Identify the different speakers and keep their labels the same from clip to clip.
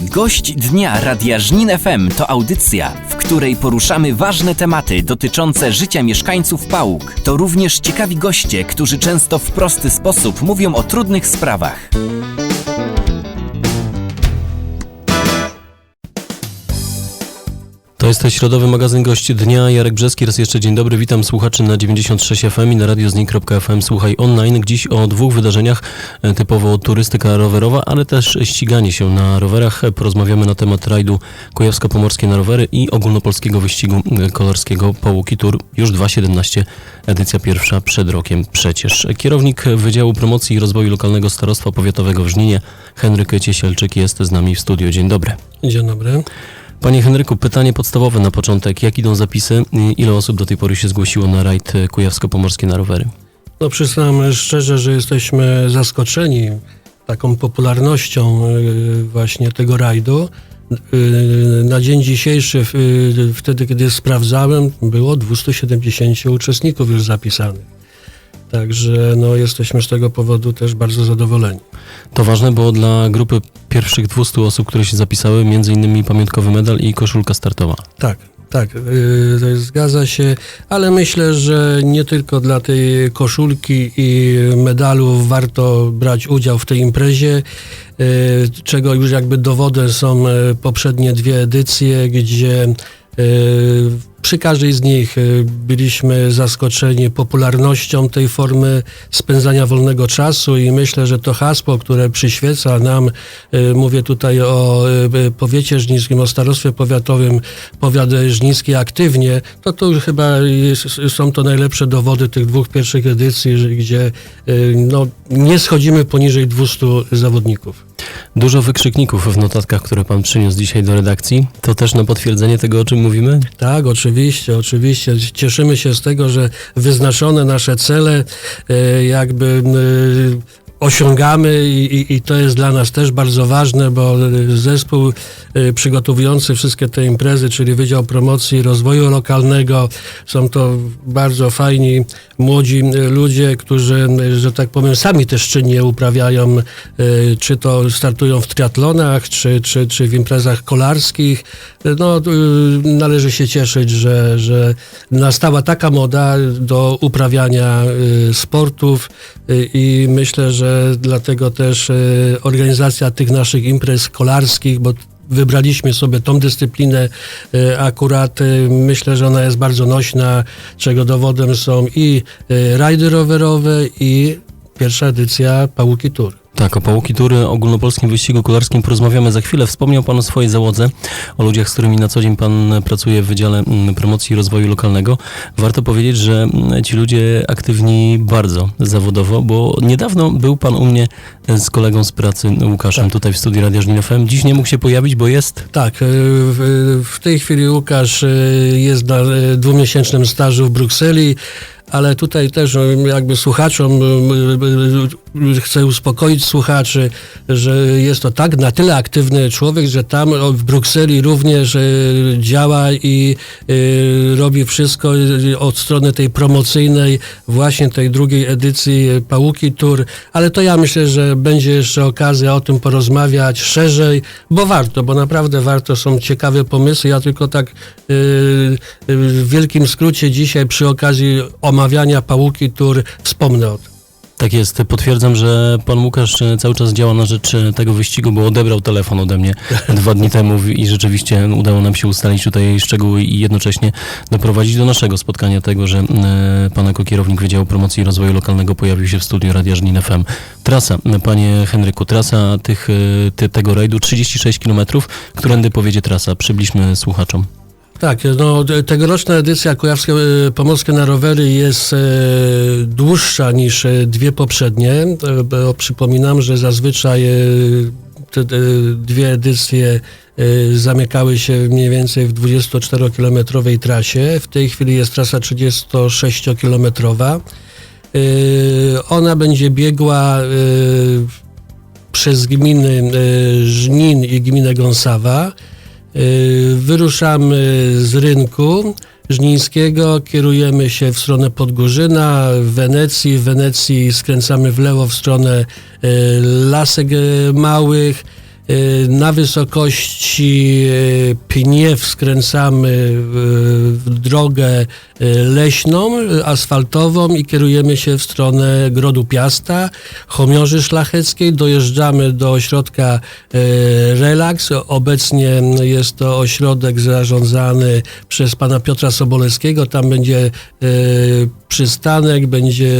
Speaker 1: Gość dnia Radia Żnin FM to audycja, w której poruszamy ważne tematy dotyczące życia mieszkańców Pałuk. To również ciekawi goście, którzy często w prosty sposób mówią o trudnych sprawach.
Speaker 2: To jest środowy magazyn Gość Dnia. Jarek Brzeski, raz jeszcze dzień dobry. Witam słuchaczy na 96 FM i na radioznik.fm. Słuchaj online. Dziś o dwóch wydarzeniach, e, typowo turystyka rowerowa, ale też ściganie się na rowerach. Porozmawiamy na temat rajdu Kujawsko-Pomorskie na rowery i ogólnopolskiego wyścigu e, kolarskiego Połuki Tour. Już 2.17, edycja pierwsza przed rokiem przecież. Kierownik Wydziału Promocji i Rozwoju Lokalnego Starostwa Powiatowego w Żninie, Henryk Ciesielczyk jest z nami w studio. Dzień dobry.
Speaker 3: Dzień dobry.
Speaker 2: Panie Henryku, pytanie podstawowe na początek. Jak idą zapisy? Ile osób do tej pory się zgłosiło na rajd Kujawsko-Pomorskie na rowery?
Speaker 3: No przyznam szczerze, że jesteśmy zaskoczeni taką popularnością y, właśnie tego rajdu. Y, Na dzień dzisiejszy, y, wtedy kiedy sprawdzałem, było 270 uczestników już zapisanych. Także no, jesteśmy z tego powodu też bardzo zadowoleni.
Speaker 2: To ważne, bo dla grupy pierwszych 200 osób, które się zapisały, między innymi pamiątkowy medal i koszulka startowa.
Speaker 3: Tak, tak, yy, zgadza się, ale myślę, że nie tylko dla tej koszulki i medalu warto brać udział w tej imprezie, yy, czego już jakby dowodem są yy, poprzednie dwie edycje, gdzie yy, przy każdej z nich y, byliśmy zaskoczeni popularnością tej formy spędzania wolnego czasu i myślę, że to hasło, które przyświeca nam, y, mówię tutaj o y, powiecie żnińskim, o starostwie powiatowym, powiat żniński aktywnie, to tu chyba są to najlepsze dowody tych dwóch pierwszych edycji, gdzie no, nie schodzimy poniżej 200 zawodników.
Speaker 2: Dużo wykrzykników w notatkach, które pan przyniósł dzisiaj do redakcji. To też na potwierdzenie tego, o czym mówimy?
Speaker 3: Tak, oczywiście, oczywiście. Cieszymy się z tego, że wyznaczone nasze cele e, jakby e, osiągamy i, i, i to jest dla nas też bardzo ważne, bo zespół e, przygotowujący wszystkie te imprezy, czyli Wydział Promocji i Rozwoju Lokalnego, są to bardzo fajni, młodzi e, ludzie, którzy, e, że tak powiem, sami też czynnie uprawiają, czy to startują w triatlonach, czy, czy, czy w imprezach kolarskich. No, y, należy się cieszyć, że, że nastała taka moda do uprawiania y, sportów y, i myślę, że dlatego też y, organizacja tych naszych imprez kolarskich, bo wybraliśmy sobie tą dyscyplinę y, akurat, y, myślę, że ona jest bardzo nośna, czego dowodem są i rajdy rowerowe i pierwsza edycja Pałuki Tour.
Speaker 2: Tak, o Pałuki Tury, ogólnopolskim wyścigu kolarskim porozmawiamy za chwilę. Wspomniał Pan o swojej załodze, o ludziach, z którymi na co dzień Pan pracuje w Wydziale mm, Promocji i Rozwoju Lokalnego. Warto powiedzieć, że mm, ci ludzie aktywni bardzo zawodowo, bo niedawno był Pan u mnie z kolegą z pracy, Łukaszem,
Speaker 3: Tak.
Speaker 2: tutaj w studiu Radia Żnin FM. Dziś nie mógł się pojawić, bo jest...
Speaker 3: Tak, y, w, w tej chwili Łukasz jest na dwumiesięcznym stażu w Brukseli, ale tutaj też y, jakby słuchaczom y, y, y, chcę uspokoić słuchaczy, że jest to tak na tyle aktywny człowiek, że tam w Brukseli również działa i robi wszystko od strony tej promocyjnej właśnie tej drugiej edycji Pałuki Tour, ale to ja myślę, że będzie jeszcze okazja o tym porozmawiać szerzej, bo warto, bo naprawdę warto, są ciekawe pomysły. Ja tylko tak w wielkim skrócie dzisiaj przy okazji omawiania Pałuki Tour wspomnę o tym.
Speaker 2: Tak jest, potwierdzam, że pan Łukasz e, cały czas działa na rzecz e, tego wyścigu, bo odebrał telefon ode mnie dwa dni temu i rzeczywiście udało nam się ustalić tutaj szczegóły i jednocześnie doprowadzić do naszego spotkania tego, że e, pan jako kierownik Wydziału Promocji i Rozwoju Lokalnego pojawił się w studiu Radia Żnin FM. Trasa, panie Henryku, trasa tych, e, ty, tego rajdu 36 km. Którędy powiedzie trasa? Przybliżmy słuchaczom.
Speaker 3: Tak, no te- tegoroczna edycja Kujawskie e, Pomorskie na rowery jest e, dłuższa niż e, dwie poprzednie, bo przypominam, że zazwyczaj te, dwie edycje zamykały się mniej więcej w 24-kilometrowej trasie. W tej chwili jest trasa 36-kilometrowa. E, Ona będzie biegła przez gminy Żnin i gminę Gąsawa. Y, Wyruszamy z rynku żnińskiego, kierujemy się w stronę Podgórzyna, Wenecji. W Wenecji skręcamy w lewo w stronę y, Lasek y, Małych. Na wysokości Pniew skręcamy w w drogę leśną, y, asfaltową i kierujemy się w stronę Grodu Piasta, Chomiorzy Szlacheckiej. Dojeżdżamy do ośrodka y, Relaks. Obecnie jest to ośrodek zarządzany przez pana Piotra Sobolewskiego. Tam będzie y, przystanek, będzie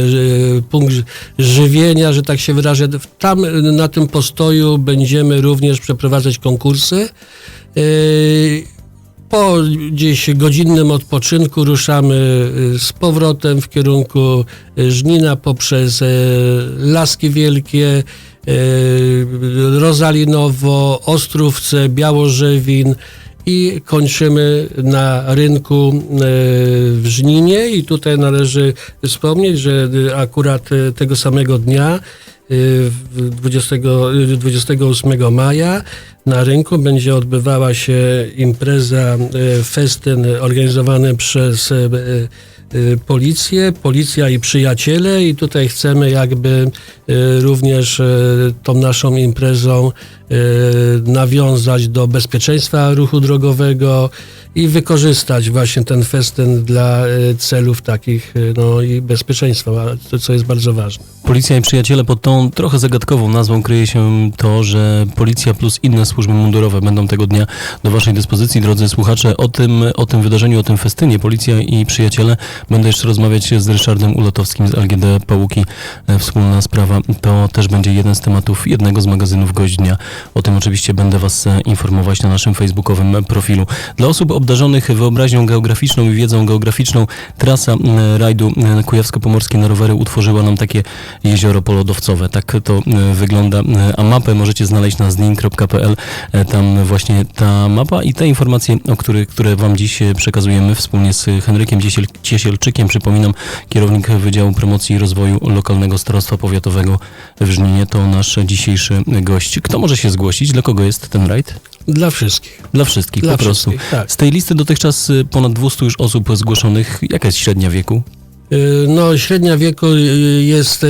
Speaker 3: punkt żywienia, że tak się wyrażę. Tam na tym postoju będziemy również przeprowadzać konkursy. Po gdzieś godzinnym odpoczynku ruszamy y, z powrotem w kierunku y, Żnina poprzez y, Laski Wielkie, Rozalinowo, Ostrówce, Białożewin i kończymy na rynku w Żninie. I tutaj należy wspomnieć, że akurat tego samego dnia 20, y, 28 maja na rynku będzie odbywała się impreza, y, festyn organizowany przez y, y, policję, policja i przyjaciele i tutaj chcemy jakby również tą naszą imprezą nawiązać do bezpieczeństwa ruchu drogowego i wykorzystać właśnie ten festyn dla y, celów takich y, no i bezpieczeństwa, co jest bardzo ważne.
Speaker 2: Policja i przyjaciele pod tą trochę zagadkową nazwą kryje się to, że policja plus inne służby mundurowe będą tego dnia do waszej dyspozycji, drodzy słuchacze. O tym, o tym wydarzeniu, o tym festynie policja i przyjaciele będę jeszcze rozmawiać z Ryszardem Ulotowskim z LGD Pałuki. E, Wspólna sprawa to też będzie jeden z tematów jednego z magazynów Gość Dnia. O tym oczywiście będę was e, informować na naszym facebookowym profilu. Dla osób obdarzonych wyobraźnią geograficzną i wiedzą geograficzną trasa rajdu m, kujawsko-pomorskie na rowery utworzyła nam takie jezioro polodowcowe. Tak to e, wygląda, E, a mapę możecie znaleźć na znin.pl. E, Tam właśnie ta mapa i te informacje, o których, które wam dziś e, przekazujemy wspólnie z Henrykiem Ciesiel- Ciesielczykiem. Przypominam, kierownik Wydziału Promocji i Rozwoju Lokalnego Starostwa Powiatowego w Żninie to nasz dzisiejszy gość. Kto może się zgłosić? Dla kogo jest ten rajd?
Speaker 3: Dla wszystkich.
Speaker 2: Dla wszystkich
Speaker 3: Dla
Speaker 2: po prostu.
Speaker 3: wszystkich, tak.
Speaker 2: Z tej listy dotychczas y, ponad 200 już osób zgłoszonych. Jaka jest średnia wieku?
Speaker 3: Y, No, średnia wieku y, jest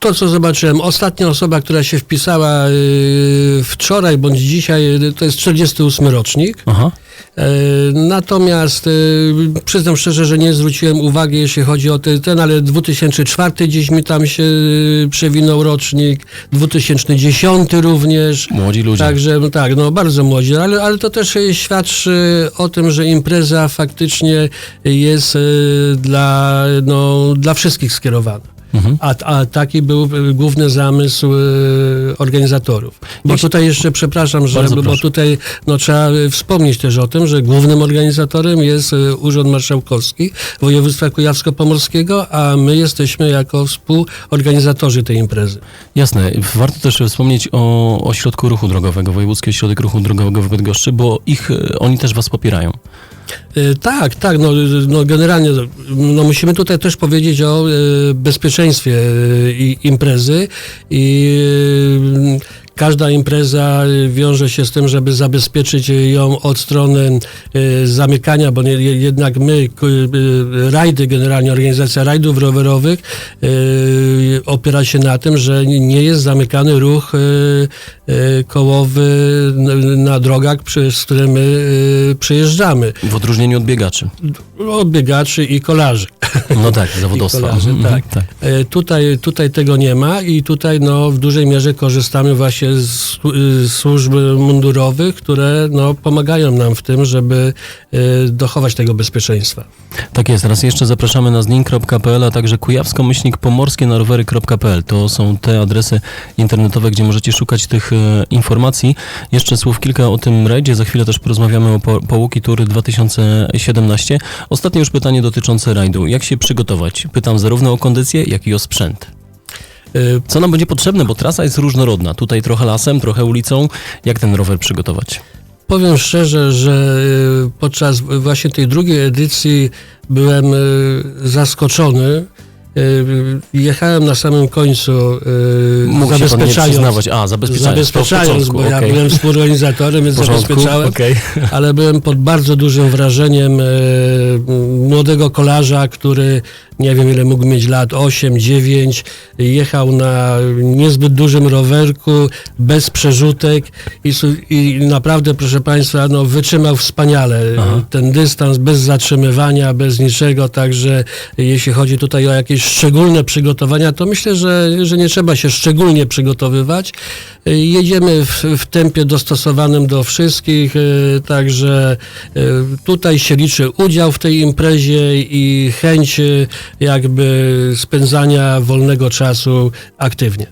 Speaker 3: to, co zobaczyłem. Ostatnia osoba, która się wpisała wczoraj bądź dzisiaj, to jest 48 rocznik.
Speaker 2: Aha.
Speaker 3: E, Natomiast y, przyznam szczerze, że nie zwróciłem uwagi, jeśli chodzi o ten, ten, ale 2004 gdzieś mi tam się y, przewinął rocznik, 2010 również.
Speaker 2: Młodzi ludzie.
Speaker 3: Także no tak, no bardzo młodzi, ale, ale to też świadczy o tym, że impreza faktycznie jest dla, no, dla wszystkich skierowana.
Speaker 2: Mhm.
Speaker 3: A, a taki był y, główny zamysł y, organizatorów. Bo tutaj jeszcze, przepraszam, że,
Speaker 2: Bardzo
Speaker 3: bo
Speaker 2: proszę.
Speaker 3: tutaj no, trzeba y, wspomnieć też o tym, że głównym organizatorem jest Urząd Marszałkowski Województwa Kujawsko-Pomorskiego, a my jesteśmy jako współorganizatorzy tej imprezy.
Speaker 2: Jasne. Warto też wspomnieć o Ośrodku Ruchu Drogowego, Wojewódzki Ośrodek Ruchu Drogowego w Bydgoszczy, bo ich, oni też was popierają.
Speaker 3: Y, Tak, tak, no, no generalnie no musimy tutaj też powiedzieć o y, bezpieczeństwie imprezy i każda impreza wiąże się z tym, żeby zabezpieczyć ją od strony zamykania, bo nie, jednak my, rajdy generalnie, organizacja rajdów rowerowych opiera się na tym, że nie jest zamykany ruch kołowy n- na drogach, przez które my y, przejeżdżamy
Speaker 2: W odróżnieniu od biegaczy.
Speaker 3: od biegaczy i kolarzy.
Speaker 2: No tak, zawodowstwa.
Speaker 3: Kolarzy,
Speaker 2: Mhm,
Speaker 3: tak. E, Tutaj, tutaj tego nie ma i tutaj no, w dużej mierze korzystamy właśnie z słu- y, służb mundurowych, które no, pomagają nam w tym, żeby e, dochować tego bezpieczeństwa.
Speaker 2: Tak jest. Raz jeszcze zapraszamy na znin.pl, a także kujawsko-pomorskie na rowery.pl. To są te adresy internetowe, gdzie możecie szukać tych informacji. Jeszcze słów kilka o tym rajdzie. Za chwilę też porozmawiamy o po, Połuki Tury 2017. Ostatnie już pytanie dotyczące rajdu. Jak się przygotować? Pytam zarówno o kondycję, jak i o sprzęt.
Speaker 3: E,
Speaker 2: Co nam będzie potrzebne, bo trasa jest różnorodna. Tutaj trochę lasem, trochę ulicą. Jak ten rower przygotować?
Speaker 3: Powiem szczerze, że y, podczas właśnie tej drugiej edycji byłem zaskoczony jechałem na samym końcu, y,
Speaker 2: Mógł
Speaker 3: zabezpieczając.
Speaker 2: A, zabezpieczając.
Speaker 3: zabezpieczając bo
Speaker 2: początku,
Speaker 3: ja byłem współorganizatorem, więc zabezpieczałem,
Speaker 2: okej.
Speaker 3: ale byłem pod bardzo dużym wrażeniem e, młodego kolarza, który nie wiem ile mógł mieć lat, 8, 9, jechał na niezbyt dużym rowerku, bez przerzutek i, i naprawdę, proszę Państwa, no, wytrzymał wspaniale
Speaker 2: Aha.
Speaker 3: ten dystans, bez zatrzymywania, bez niczego, także jeśli chodzi tutaj o jakieś szczególne przygotowania, to myślę, że, że nie trzeba się szczególnie przygotowywać. Y, Jedziemy w, w tempie dostosowanym do wszystkich, y, także y, tutaj się liczy udział w tej imprezie i chęć jakby spędzania wolnego czasu aktywnie.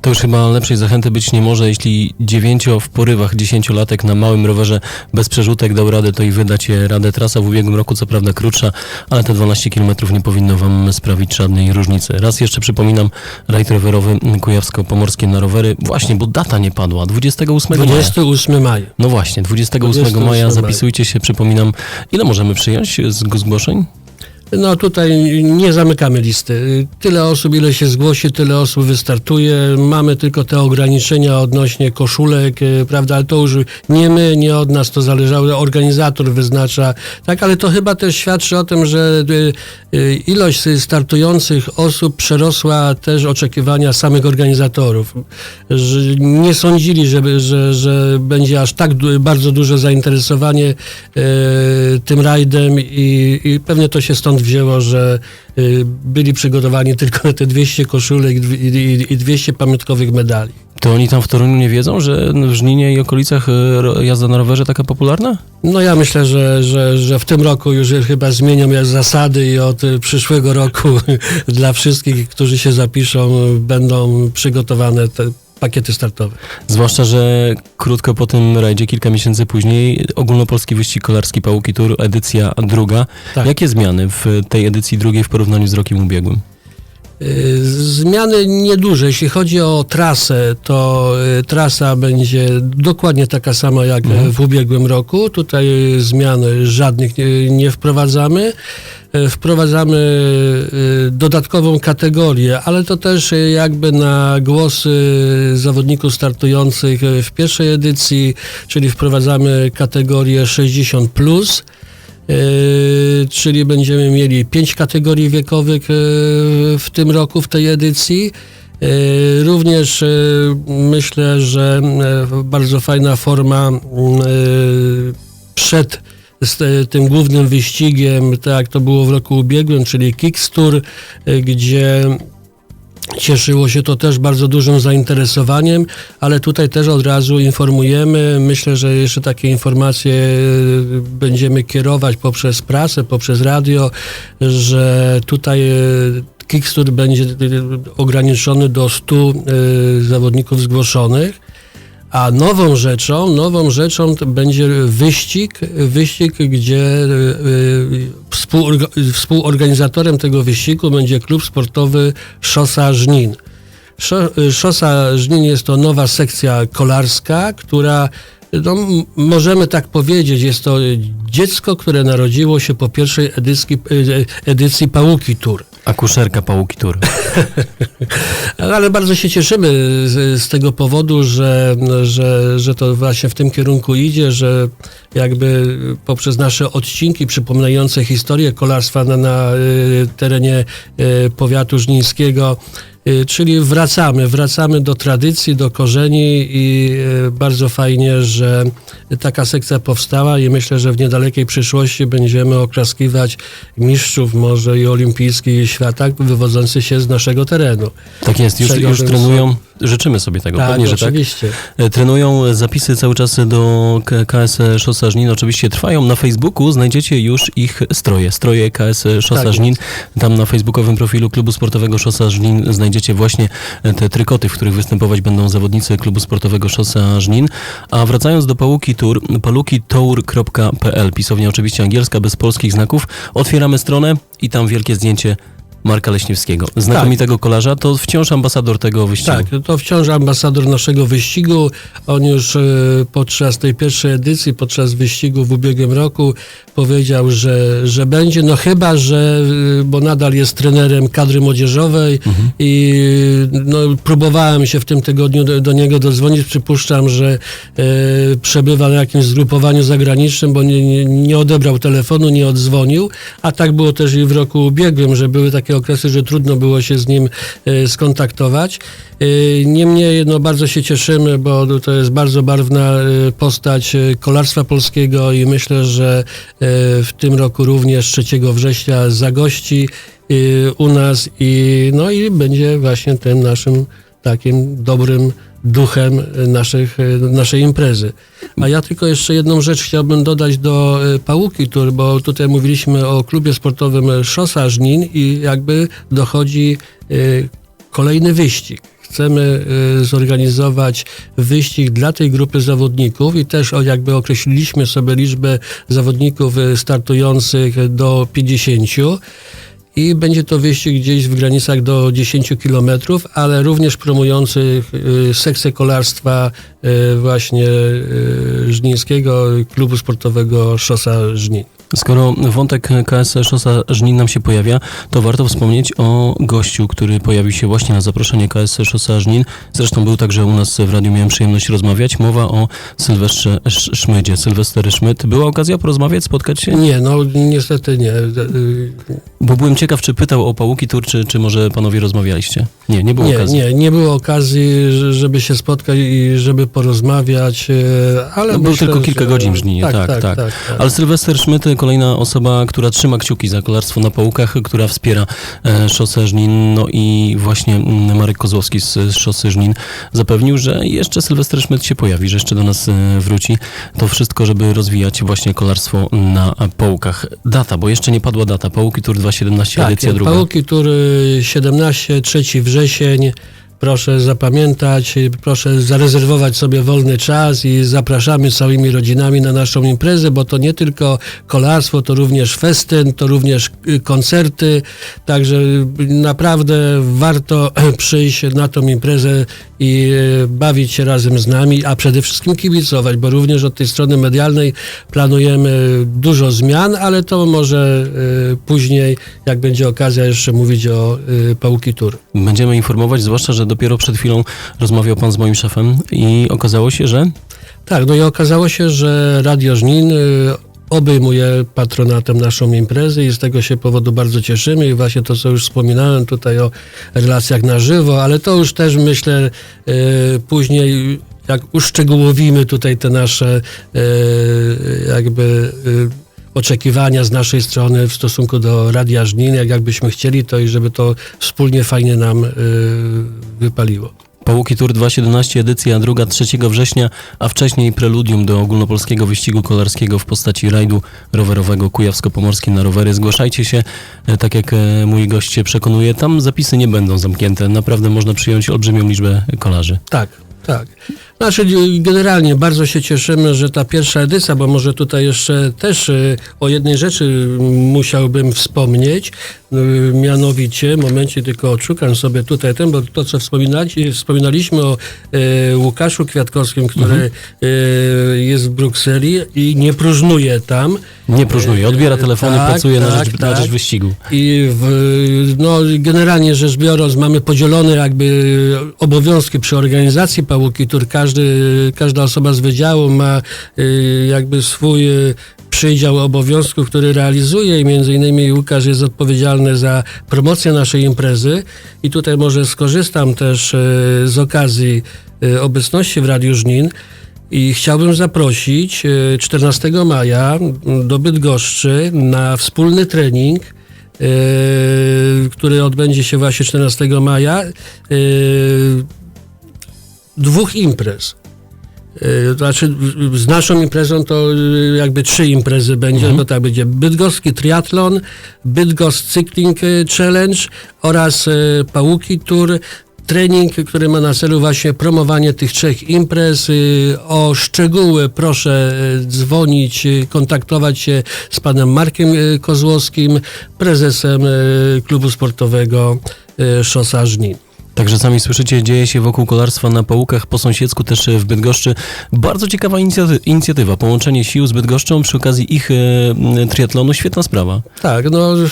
Speaker 2: To już chyba lepszej zachęty być nie może, jeśli dziewięcio w porywach dziesięciolatek na małym rowerze bez przerzutek dał radę, to i wydacie radę. Trasa w ubiegłym roku co prawda krótsza, ale te 12 km nie powinno wam sprawić żadnej różnicy. Raz jeszcze przypominam, rajd rowerowy Kujawsko-Pomorskie na rowery, właśnie, bo data nie padła, 28 maja.
Speaker 3: 28 maja.
Speaker 2: No właśnie, 28,
Speaker 3: 28
Speaker 2: maja
Speaker 3: maja.
Speaker 2: zapisujcie się, przypominam. Ile możemy przyjąć z zgłoszeń?
Speaker 3: No tutaj nie zamykamy listy. Tyle osób, ile się zgłosi, tyle osób wystartuje. Mamy tylko te ograniczenia odnośnie koszulek, e, prawda, ale to już nie my, nie od nas to zależało. Organizator wyznacza, tak, ale to chyba też świadczy o tym, że e, e, ilość startujących osób przerosła też oczekiwania samych organizatorów. Że nie sądzili, żeby, że, że będzie aż tak bardzo duże zainteresowanie tym rajdem i, i pewnie to się stąd wzięło, że y, byli przygotowani tylko na te 200 koszulek i, i, i 200 pamiątkowych medali.
Speaker 2: To oni tam w Toruniu nie wiedzą, że w Żninie i okolicach ro- jazda na rowerze taka popularna?
Speaker 3: No ja myślę, że, że, że w tym roku już chyba zmienią zasady i od y, przyszłego roku dla wszystkich, którzy się zapiszą, będą przygotowane te pakiety startowe.
Speaker 2: Zwłaszcza, że krótko po tym rajdzie, kilka miesięcy później, ogólnopolski wyścig kolarski Pałuki Tour, edycja druga.
Speaker 3: Tak.
Speaker 2: Jakie zmiany w tej edycji drugiej w porównaniu z rokiem ubiegłym?
Speaker 3: Y, Zmiany nieduże. Jeśli chodzi o trasę, to y, trasa będzie dokładnie taka sama jak
Speaker 2: Mhm.
Speaker 3: w ubiegłym roku. Tutaj zmian żadnych nie, nie wprowadzamy. Y, Wprowadzamy dodatkową kategorię, ale to też jakby na głosy zawodników startujących w pierwszej edycji, czyli wprowadzamy kategorię 60 plus. Yy, czyli będziemy mieli pięć kategorii wiekowych yy, w tym roku, w tej edycji. Yy, Również myślę, że bardzo fajna forma przed z tym głównym wyścigiem, tak jak to było w roku ubiegłym, czyli Kickstur, gdzie Cieszyło się to też bardzo dużym zainteresowaniem, ale tutaj też od razu informujemy. Myślę, że jeszcze takie informacje e, będziemy kierować poprzez prasę, poprzez radio, że tutaj e, Kickstur będzie e, ograniczony do 100 e, zawodników zgłoszonych. A nową rzeczą, nową rzeczą to będzie wyścig, wyścig, gdzie y, y, współorga- współorganizatorem tego wyścigu będzie klub sportowy Szosa Żnin. Szo- Szosa Żnin jest to nowa sekcja kolarska, która no, możemy tak powiedzieć, jest to dziecko, które narodziło się po pierwszej edycji, y, edycji Pałuki Tour.
Speaker 2: Akuszerka Pałuki Tour.
Speaker 3: Ale bardzo się cieszymy z, z tego powodu, że, że, że to właśnie w tym kierunku idzie, że jakby poprzez nasze odcinki przypominające historię kolarstwa na, na y, terenie y, powiatu żnińskiego, czyli wracamy, wracamy do tradycji, do korzeni i y, bardzo fajnie, że taka sekcja powstała i myślę, że w niedalekiej przyszłości będziemy oklaskiwać mistrzów może i olimpijskich świata wywodzących się z naszego terenu.
Speaker 2: Tak jest, już, już trenują. Życzymy sobie tego,
Speaker 3: Tak,
Speaker 2: pewnie, że tak.
Speaker 3: oczywiście.
Speaker 2: E, Trenują zapisy cały czas do KS Szosa Żnin. Oczywiście trwają. Na Facebooku znajdziecie już ich stroje. Stroje KS Szosa
Speaker 3: Tak
Speaker 2: Żnin. Tam na facebookowym profilu klubu sportowego Szosa Żnin znajdziecie właśnie e, te trykoty, w których występować będą zawodnicy klubu sportowego Szosa Żnin. A wracając do Pałuki Tour, palukitour.pl, pisownia oczywiście angielska, bez polskich znaków. Otwieramy stronę i tam wielkie zdjęcie Marka Leśniewskiego. Znakomitego kolarza, to wciąż ambasador tego wyścigu.
Speaker 3: Tak, to wciąż ambasador naszego wyścigu. On już e, podczas tej pierwszej edycji, podczas wyścigu w ubiegłym roku powiedział, że, że będzie, no chyba, że, e, bo nadal jest trenerem kadry młodzieżowej i no, próbowałem się w tym tygodniu do, do niego dodzwonić. Przypuszczam, że e, przebywa na jakimś zgrupowaniu zagranicznym, bo nie, nie, nie odebrał telefonu, nie odzwonił, a tak było też i w roku ubiegłym, że były takie okresy, że trudno było się z nim e, skontaktować. E, Niemniej no, bardzo się cieszymy, bo to jest bardzo barwna e, postać kolarstwa polskiego i myślę, że w tym roku również 3 września zagości u nas i, no, i będzie właśnie tym naszym takim dobrym duchem e, naszych, e, naszej imprezy. A ja tylko jeszcze jedną rzecz chciałbym dodać do e, Pałuki Tour, bo tutaj mówiliśmy o klubie sportowym e, Szosa Żnin i jakby dochodzi kolejny wyścig. Chcemy zorganizować wyścig dla tej grupy zawodników i też jakby określiliśmy sobie liczbę zawodników startujących do 50 i będzie to wyścig gdzieś w granicach do 10 km, ale również promujący y, sekcję kolarstwa y, właśnie y, Żnińskiego Klubu Sportowego Szosa Żnin.
Speaker 2: Skoro wątek KS Szosa Żnin nam się pojawia, to warto wspomnieć o gościu, który pojawił się właśnie na zaproszenie KS Szosa Żnin. Zresztą był także u nas w radiu, miałem przyjemność rozmawiać. Mowa o Sylwestrze Sz- Szmydzie. Sylwester Szmyd. Była okazja porozmawiać, spotkać się?
Speaker 3: Nie, no niestety nie.
Speaker 2: Bo byłem ciekaw, czy pytał o Pałuki Tur, czy, może panowie rozmawialiście? Nie, nie było
Speaker 3: Nie,
Speaker 2: okazji.
Speaker 3: nie, nie było okazji, że- żeby się spotkać i żeby porozmawiać, y, ale
Speaker 2: No, był tylko kilka
Speaker 3: że-
Speaker 2: godzin w Żninie, tak, tak.
Speaker 3: tak, tak, tak.
Speaker 2: Ale Sylwester Szmyt, kolejna osoba, która trzyma kciuki za kolarstwo na pałukach, która wspiera e, szosę Żnin, no i właśnie mm, Marek Kozłowski z, szosy Żnin zapewnił, że jeszcze Sylwester Szmyt się pojawi, że jeszcze do nas e, wróci. To wszystko, żeby rozwijać właśnie kolarstwo na pałukach. Data, bo jeszcze nie padła data. Pałuki Tour 2.17, edycja druga.
Speaker 3: Pałuki Tour y, 17, 3 wrzesień. Proszę zapamiętać, proszę zarezerwować sobie wolny czas i zapraszamy całymi rodzinami na naszą imprezę, bo to nie tylko kolarstwo, to również festyn, to również y, koncerty, także y, naprawdę warto przyjść na tą imprezę i y, bawić się razem z nami, a przede wszystkim kibicować, bo również od tej strony medialnej planujemy dużo zmian, ale to może później, jak będzie okazja, jeszcze mówić o Pałuki Tour.
Speaker 2: Będziemy informować, zwłaszcza, że dopiero przed chwilą rozmawiał pan z moim szefem i okazało się, że?
Speaker 3: Tak, no i okazało się, że Radio Żnin y, obejmuje patronatem naszą imprezę i z tego się powodu bardzo cieszymy. I właśnie to, co już wspominałem tutaj o relacjach na żywo, ale to już też myślę y, później, jak uszczegółowimy tutaj te nasze y, jakby oczekiwania z naszej strony w stosunku do Radia Żnin, jak jakbyśmy chcieli to i żeby to wspólnie fajnie nam y, wypaliło.
Speaker 2: Pałuki Tour 2.17, edycja druga 3 września, a wcześniej preludium do ogólnopolskiego wyścigu kolarskiego w postaci rajdu rowerowego kujawsko-pomorskim na rowery. Zgłaszajcie się, e, tak jak e, mój gość się przekonuje. Tam zapisy nie będą zamknięte. Naprawdę można przyjąć olbrzymią liczbę kolarzy.
Speaker 3: Tak, tak. Znaczy y, generalnie bardzo się cieszymy, że ta pierwsza edycja, bo może tutaj jeszcze też y, o jednej rzeczy musiałbym wspomnieć, y, mianowicie, momencie tylko odszukam sobie tutaj ten, bo to co wspominali, wspominaliśmy o Łukaszu Kwiatkowskim, który y, jest w Brukseli i nie próżnuje tam.
Speaker 2: Nie próżnuje, odbiera telefony,
Speaker 3: tak,
Speaker 2: pracuje na,
Speaker 3: tak,
Speaker 2: rzecz, na
Speaker 3: tak.
Speaker 2: rzecz wyścigu.
Speaker 3: I w, no, generalnie rzecz biorąc, mamy podzielone jakby obowiązki przy organizacji Pałuki Tour. Każdy, każda osoba z wydziału ma y, jakby swój y, przydział obowiązków, który realizuje i między innymi Łukasz jest odpowiedzialny za promocję naszej imprezy i tutaj może skorzystam też y, z okazji obecności w Radiu Żnin i chciałbym zaprosić y, 14 maja do Bydgoszczy na wspólny trening yy, który odbędzie się właśnie 14 maja, yy, dwóch imprez. Znaczy, z naszą imprezą to jakby trzy imprezy będzie, bo tak będzie Bydgoski Triathlon, Bydgosk Cycling Challenge oraz Pałuki Tour trening, który ma na celu właśnie promowanie tych trzech imprez. Y, O szczegóły proszę y, dzwonić, y, kontaktować się z panem Markiem Kozłowskim, prezesem klubu sportowego Szosa Żnin.
Speaker 2: Także sami słyszycie, dzieje się wokół kolarstwa na Pałukach, po sąsiedzku też w Bydgoszczy. Bardzo ciekawa inicjaty- inicjatywa, połączenie sił z Bydgoszczą przy okazji ich e, triatlonu, świetna sprawa.
Speaker 3: Tak, no y,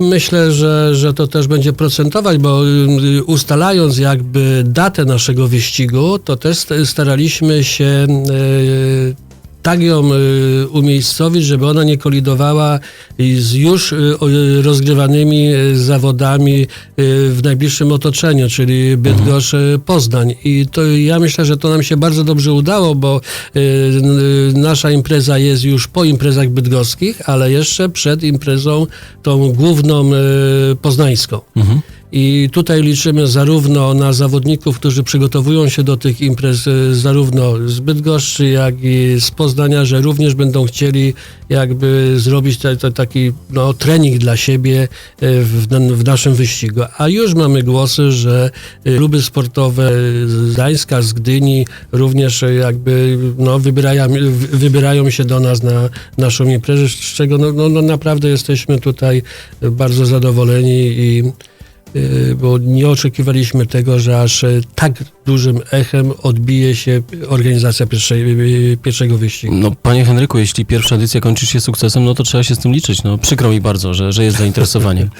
Speaker 3: myślę, że, że to też będzie procentować, bo y, ustalając jakby datę naszego wyścigu, to też staraliśmy się y, tak ją y, umiejscowić, żeby ona nie kolidowała z już y, rozgrywanymi y, zawodami w najbliższym otoczeniu, czyli Bydgoszcz, y, Poznań. I to ja myślę, że to nam się bardzo dobrze udało, bo nasza impreza jest już po imprezach bydgoskich, ale jeszcze przed imprezą tą główną poznańską. I tutaj liczymy zarówno na zawodników, którzy przygotowują się do tych imprez, y, zarówno z Bydgoszczy, jak i z Poznania, że również będą chcieli jakby zrobić te, te, taki no, trening dla siebie y, w, w naszym wyścigu. A już mamy głosy, że y, kluby sportowe z Gdańska, z Gdyni również jakby no, wybierają, wy- wybierają się do nas na naszą imprezę, z czego no, no, no naprawdę jesteśmy tutaj bardzo zadowoleni i bo nie oczekiwaliśmy tego, że aż y, tak dużym echem odbije się organizacja pierwszej, pierwszego wyścigu.
Speaker 2: No, panie Henryku, jeśli pierwsza edycja kończy się sukcesem, no to trzeba się z tym liczyć. No, przykro mi bardzo, że, że jest zainteresowanie.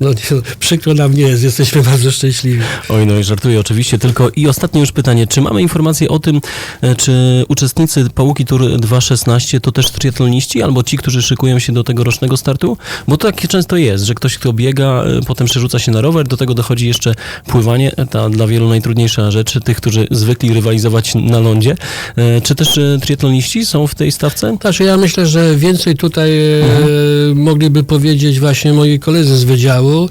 Speaker 3: No, nie, przykro nam nie jest, jesteśmy bardzo szczęśliwi.
Speaker 2: Oj, no i żartuję oczywiście, tylko i ostatnie już pytanie. Czy mamy informację o tym, e, czy uczestnicy Pałuki Tour 2.16 to też triatloniści, albo ci, którzy szykują się do tegorocznego startu? Bo to tak często jest, że ktoś, kto biega, e, potem przerzuca się na rower, do tego dochodzi jeszcze pływanie, ta dla wielu najtrudniejsza rzecz, tych, którzy zwykli rywalizować na lądzie. E, Czy też e, triatloniści są w tej stawce?
Speaker 3: Znaczy ja myślę, że więcej tutaj e, mogliby powiedzieć właśnie moi koledzy z wydziału,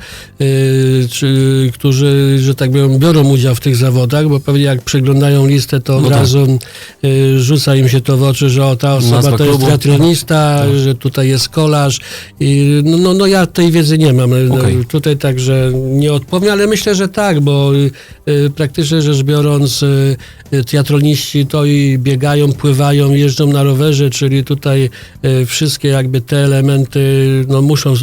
Speaker 3: czy, którzy, że tak powiem, biorą udział w tych zawodach, bo pewnie jak przeglądają listę, to od
Speaker 2: No tak.
Speaker 3: razu e, rzuca im się to w oczy, że o, ta osoba
Speaker 2: Nazwa
Speaker 3: to jest
Speaker 2: klubu. Tak.
Speaker 3: triatlonista, że tutaj jest kolarz. I, no, no, no ja tej wiedzy nie mam. No,
Speaker 2: Okej.
Speaker 3: Tutaj także nie odpowiem, ale myślę, że tak, bo y, praktycznie rzecz biorąc y, y, teatroniści to i biegają, pływają, jeżdżą na rowerze, czyli tutaj y, wszystkie jakby te elementy no, muszą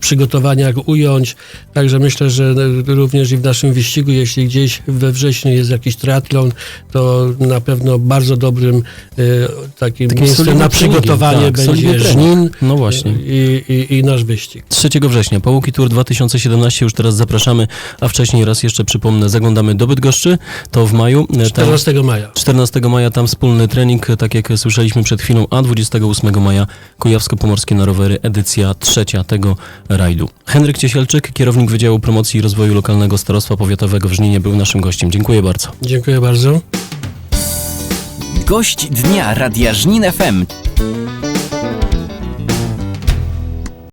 Speaker 3: przygotowaniach ująć. Także myślę, że również i w naszym wyścigu, jeśli gdzieś we wrześniu jest jakiś triatlon, to na pewno bardzo dobrym y, takim
Speaker 2: Takim
Speaker 3: miejscem na przygotowanie
Speaker 2: tak,
Speaker 3: będzie. Żnin
Speaker 2: No właśnie.
Speaker 3: i, i, i nasz wyścig.
Speaker 2: 3 września, Pałuki Tour 2017, już teraz zapraszamy, a wcześniej raz jeszcze przypomnę, zaglądamy do Bydgoszczy, to w maju. e, Tam,
Speaker 3: 14 maja.
Speaker 2: 14 maja tam wspólny trening, tak jak słyszeliśmy przed chwilą, a 28 maja Kujawsko-Pomorskie na rowery, edycja trzecia tego rajdu. Henryk Ciesielczyk, kierownik Wydziału Promocji i Rozwoju Lokalnego Starostwa Powiatowego w Żninie, był naszym gościem. Dziękuję bardzo.
Speaker 3: Dziękuję bardzo.
Speaker 1: Gość dnia Radia Żnin FM.